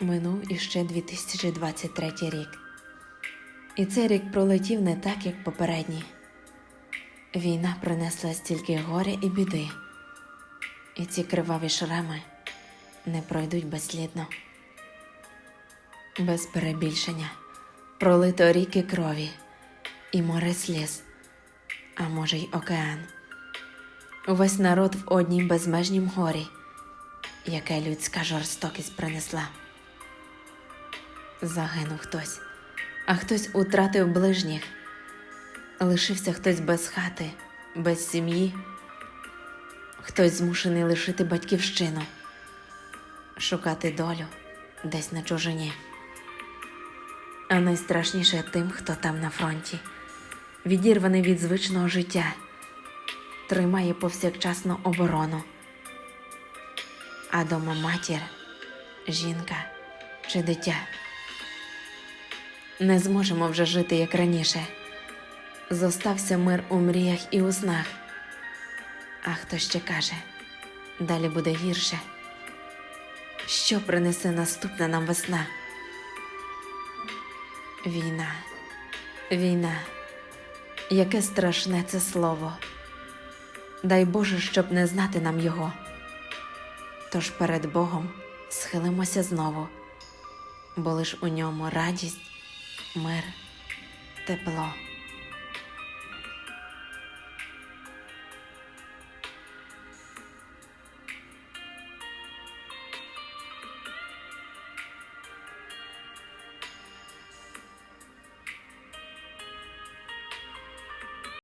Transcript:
Минув іще 2023 рік. І цей рік пролетів не так, як попередній. Війна принесла стільки горя і біди, і ці криваві шрами не пройдуть безслідно. Без перебільшення пролито ріки крові і море сліз, а може й океан. Увесь народ в одній безмежнім горі, яке людська жорстокість принесла. Загинув хтось, а хтось утратив ближніх. Лишився хтось без хати, без сім'ї, хтось змушений лишити батьківщину, шукати долю десь на чужині. А найстрашніше тим, хто там на фронті, відірваний від звичного життя, тримає повсякчасну оборону. А дома матір, жінка чи дитя. Не зможемо вже жити як раніше. Зостався мир у мріях і у снах. А хто ще каже, далі буде гірше. Що принесе наступна нам весна? Війна, війна, яке страшне це слово. Дай Боже, щоб не знати нам його. Тож перед Богом схилимося знову, бо лиш у ньому радість, мир, тепло.